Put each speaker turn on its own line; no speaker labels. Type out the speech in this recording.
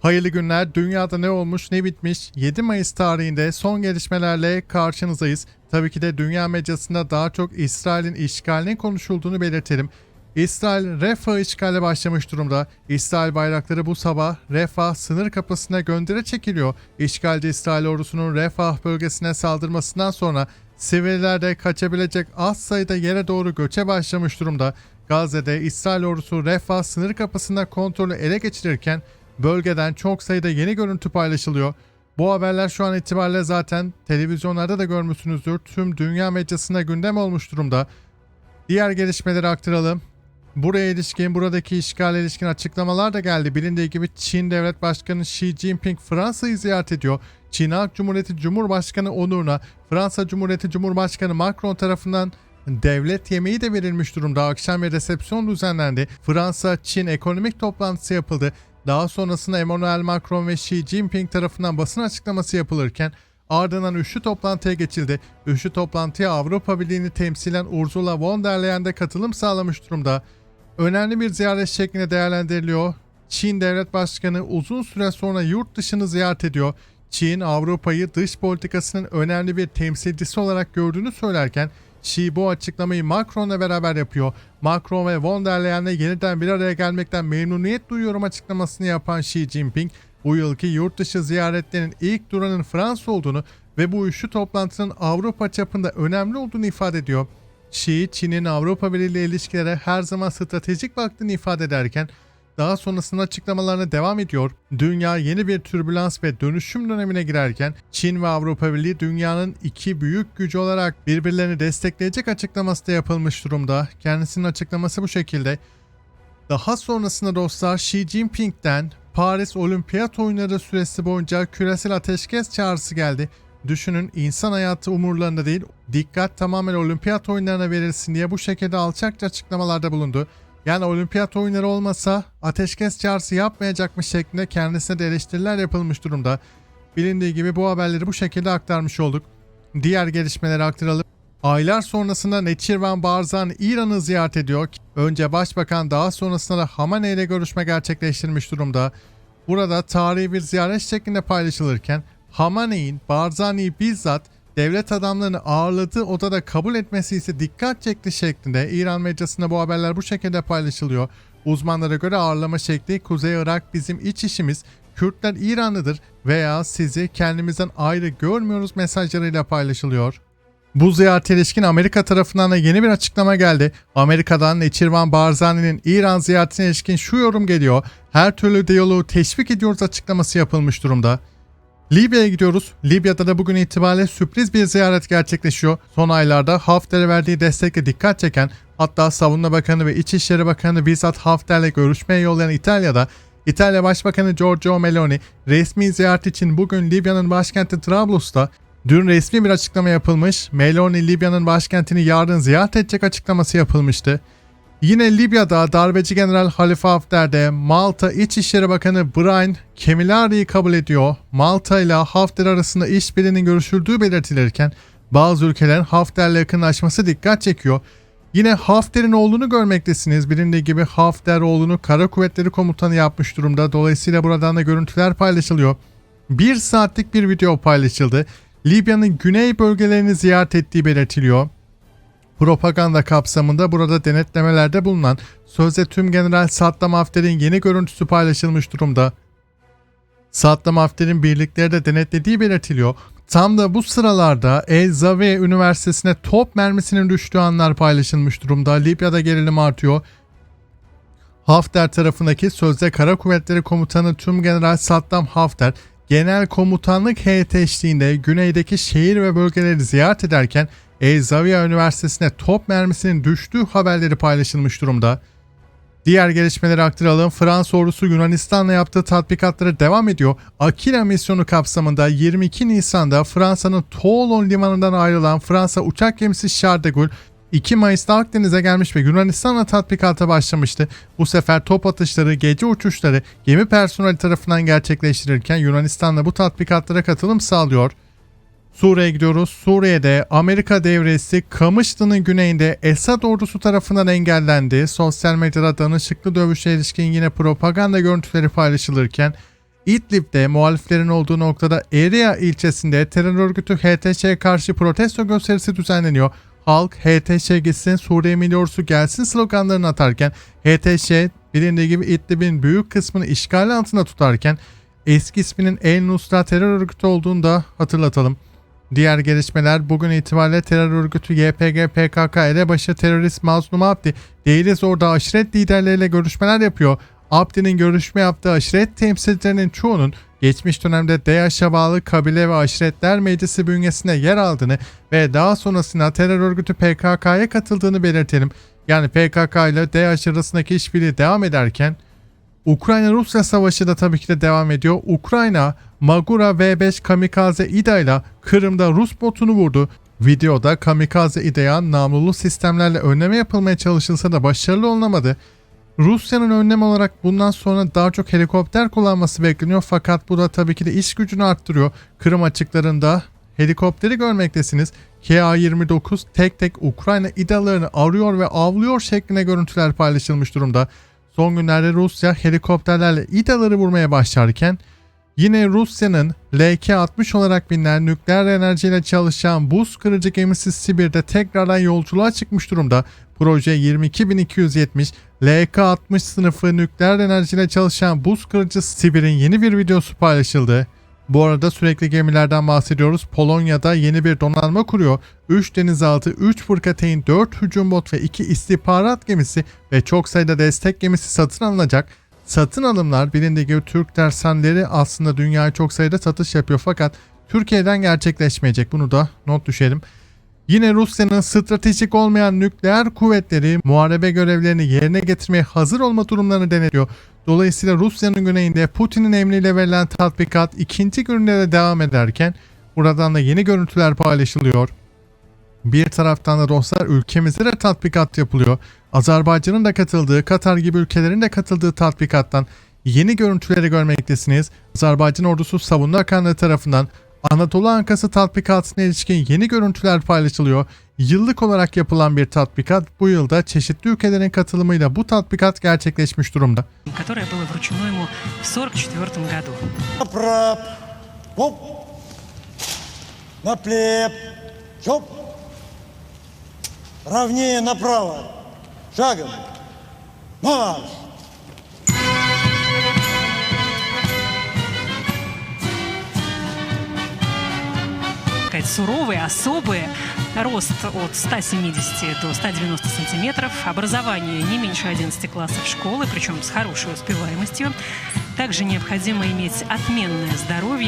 Hayırlı günler. Dünyada ne olmuş ne bitmiş 7 Mayıs tarihinde son gelişmelerle karşınızdayız. Tabii ki de dünya medyasında daha çok İsrail'in işgalinin konuşulduğunu belirtelim. İsrail Refah işgale başlamış durumda. İsrail bayrakları bu sabah Refah sınır kapısına göndere çekiliyor. İşgalci İsrail ordusunun Refah bölgesine saldırmasından sonra siviller de kaçabilecek az sayıda yere doğru göçe başlamış durumda. Gazze'de İsrail ordusu Refah sınır kapısında kontrolü ele geçirirken bölgeden çok sayıda yeni görüntü paylaşılıyor. Bu haberler şu an itibariyle zaten televizyonlarda da görmüşsünüzdür. Tüm dünya medyasında gündem olmuş durumda. Diğer gelişmeleri aktaralım. Buraya ilişkin, buradaki işgale ilişkin açıklamalar da geldi. Bilindiği gibi Çin Devlet Başkanı Xi Jinping Fransa'yı ziyaret ediyor. Çin Halk Cumhuriyeti Cumhurbaşkanı onuruna Fransa Cumhuriyeti Cumhurbaşkanı Macron tarafından devlet yemeği de verilmiş durumda. Akşam bir resepsiyon düzenlendi. Fransa-Çin ekonomik toplantısı yapıldı. Daha sonrasında Emmanuel Macron ve Xi Jinping tarafından basın açıklaması yapılırken ardından üçlü toplantıya geçildi. Üçlü toplantıya Avrupa Birliği'ni temsilen Ursula von der Leyen de katılım sağlamış durumda. Önemli bir ziyaret şeklinde değerlendiriliyor. Çin Devlet Başkanı uzun süre sonra yurt dışını ziyaret ediyor. Çin, Avrupa'yı dış politikasının önemli bir temsilcisi olarak gördüğünü söylerken Xi bu açıklamayı Macron'la beraber yapıyor. Macron ve von der Leyen'le yeniden bir araya gelmekten memnuniyet duyuyorum açıklamasını yapan Xi Jinping, bu yılki yurt dışı ziyaretlerinin ilk duranın Fransa olduğunu ve bu üçlü toplantının Avrupa çapında önemli olduğunu ifade ediyor. Xi, Çin'in Avrupa Birliği ile ilişkilere her zaman stratejik baktığını ifade ederken daha sonrasında açıklamalarına devam ediyor. Dünya yeni bir türbülans ve dönüşüm dönemine girerken Çin ve Avrupa Birliği dünyanın iki büyük gücü olarak birbirlerini destekleyecek açıklaması da yapılmış durumda. Kendisinin açıklaması bu şekilde. Daha sonrasında dostlar Xi Jinping'den Paris Olimpiyat Oyunları süresi boyunca küresel ateşkes çağrısı geldi. Düşünün insan hayatı umurlarında değil, dikkat tamamen olimpiyat oyunlarına verilsin diye bu şekilde alçakça açıklamalarda bulundu. Yani olimpiyat oyunları olmasa ateşkes çağrısı yapmayacakmış şeklinde kendisine de eleştiriler yapılmış durumda. Bilindiği gibi bu haberleri bu şekilde aktarmış olduk. Diğer gelişmeleri aktaralım. Aylar sonrasında Neçirvan Barzani İran'ı ziyaret ediyor. Önce başbakan daha sonrasında da Hamane ile görüşme gerçekleştirmiş durumda. Burada tarihi bir ziyaret şeklinde paylaşılırken Hamane'in Barzani'yi bizzat devlet adamlarını ağırladığı odada kabul etmesi ise dikkat çekti şeklinde İran medyasında bu haberler bu şekilde paylaşılıyor. Uzmanlara göre ağırlama şekli Kuzey Irak bizim iç işimiz, Kürtler İranlıdır veya sizi kendimizden ayrı görmüyoruz mesajlarıyla paylaşılıyor. Bu ziyarete ilişkin Amerika tarafından da yeni bir açıklama geldi. Amerika'dan Neçirvan Barzani'nin İran ziyaretine ilişkin şu yorum geliyor. Her türlü diyaloğu teşvik ediyoruz açıklaması yapılmış durumda. Libya'ya gidiyoruz. Libya'da da bugün itibariyle sürpriz bir ziyaret gerçekleşiyor. Son aylarda Hafter'e verdiği destekle dikkat çeken hatta Savunma Bakanı ve İçişleri Bakanı bizzat Hafter'le görüşmeye yollayan İtalya'da İtalya Başbakanı Giorgio Meloni resmi ziyaret için bugün Libya'nın başkenti Trablus'ta dün resmi bir açıklama yapılmış. Meloni Libya'nın başkentini yarın ziyaret edecek açıklaması yapılmıştı. Yine Libya'da darbeci General Halife Hafter de Malta İçişleri Bakanı Brian Kemilari'yi kabul ediyor. Malta ile Hafter arasında işbirliğinin görüşüldüğü belirtilirken bazı ülkelerin Hafter'le yakınlaşması dikkat çekiyor. Yine Hafter'in oğlunu görmektesiniz. Bilindiği gibi Hafter oğlunu Kara Kuvvetleri Komutanı yapmış durumda. Dolayısıyla buradan da görüntüler paylaşılıyor. Bir saatlik bir video paylaşıldı. Libya'nın güney bölgelerini ziyaret ettiği belirtiliyor propaganda kapsamında burada denetlemelerde bulunan sözde tüm General Saddam Hafter'in yeni görüntüsü paylaşılmış durumda. Saddam Hafter'in birlikleri de denetlediği belirtiliyor. Tam da bu sıralarda El Zawiye Üniversitesi'ne top mermisinin düştüğü anlar paylaşılmış durumda. Libya'da gerilim artıyor. Hafter tarafındaki sözde Kara Kuvvetleri Komutanı Tüm General Saddam Hafter, Genel Komutanlık heyeti eşliğinde güneydeki şehir ve bölgeleri ziyaret ederken El Zawiya Üniversitesi'ne top mermisinin düştüğü haberleri paylaşılmış durumda. Diğer gelişmeleri aktaralım. Fransa ordusu Yunanistan'la yaptığı tatbikatlara devam ediyor. Akira misyonu kapsamında 22 Nisan'da Fransa'nın Toulon limanından ayrılan Fransa uçak gemisi Gaulle 2 Mayıs'ta Akdeniz'e gelmiş ve Yunanistan'la tatbikata başlamıştı. Bu sefer top atışları, gece uçuşları gemi personeli tarafından gerçekleştirirken Yunanistan'da bu tatbikatlara katılım sağlıyor. Suriye'ye gidiyoruz. Suriye'de Amerika devresi Kamışlı'nın güneyinde Esad ordusu tarafından engellendi. Sosyal medyada danışıklı dövüşe ilişkin yine propaganda görüntüleri paylaşılırken İdlib'de muhaliflerin olduğu noktada Eria ilçesinde terör örgütü HTŞ'ye karşı protesto gösterisi düzenleniyor. Halk HTŞ gitsin Suriye Milli Ordusu gelsin sloganlarını atarken HTŞ bilindiği gibi İdlib'in büyük kısmını işgal altında tutarken eski isminin El Nusra terör örgütü olduğunu da hatırlatalım. Diğer gelişmeler bugün itibariyle terör örgütü YPG PKK elebaşı terörist Mazlum Abdi değiliz orada aşiret liderleriyle görüşmeler yapıyor. Abdi'nin görüşme yaptığı aşiret temsilcilerinin çoğunun geçmiş dönemde DAEŞ'e bağlı kabile ve aşiretler meclisi bünyesinde yer aldığını ve daha sonrasında terör örgütü PKK'ya katıldığını belirtelim. Yani PKK ile DAEŞ arasındaki işbirliği devam ederken Ukrayna-Rusya savaşı da tabii ki de devam ediyor. Ukrayna, Magura V5 Kamikaze İDA ile Kırım'da Rus botunu vurdu. Videoda Kamikaze İDA'ya namlulu sistemlerle önleme yapılmaya çalışılsa da başarılı olunamadı. Rusya'nın önlem olarak bundan sonra daha çok helikopter kullanması bekleniyor fakat bu da tabii ki de iş gücünü arttırıyor. Kırım açıklarında helikopteri görmektesiniz. KA-29 tek tek Ukrayna İDA'larını arıyor ve avlıyor şeklinde görüntüler paylaşılmış durumda. Son günlerde Rusya helikopterlerle İDA'ları vurmaya başlarken yine Rusya'nın LK-60 olarak bilinen nükleer enerjiyle çalışan buz kırıcı gemisi Sibir'de tekrardan yolculuğa çıkmış durumda. Proje 22270 LK-60 sınıfı nükleer enerjiyle çalışan buz kırıcı Sibir'in yeni bir videosu paylaşıldı. Bu arada sürekli gemilerden bahsediyoruz. Polonya'da yeni bir donanma kuruyor. 3 denizaltı, 3 fırkateyn, 4 hücum bot ve 2 istihbarat gemisi ve çok sayıda destek gemisi satın alınacak. Satın alımlar bilindiği gibi Türk tersanleri aslında dünyaya çok sayıda satış yapıyor fakat Türkiye'den gerçekleşmeyecek. Bunu da not düşelim. Yine Rusya'nın stratejik olmayan nükleer kuvvetleri muharebe görevlerini yerine getirmeye hazır olma durumlarını denetliyor. Dolayısıyla Rusya'nın güneyinde Putin'in emriyle verilen tatbikat ikinci günde de devam ederken buradan da yeni görüntüler paylaşılıyor. Bir taraftan da dostlar ülkemizde de tatbikat yapılıyor. Azerbaycan'ın da katıldığı, Katar gibi ülkelerin de katıldığı tatbikattan yeni görüntüleri görmektesiniz. Azerbaycan ordusu savunma bakanlığı tarafından Anadolu Ankası tatbikatına ilişkin yeni görüntüler paylaşılıyor. Yıllık olarak yapılan bir tatbikat bu yılda çeşitli ülkelerin katılımıyla bu tatbikat gerçekleşmiş durumda.
Ровнее направо. Шагом. Марш.
Суровые, особые. Рост от 170 до 190 сантиметров. Образование не меньше 11 классов школы, причем с хорошей успеваемостью. Также необходимо иметь отменное здоровье.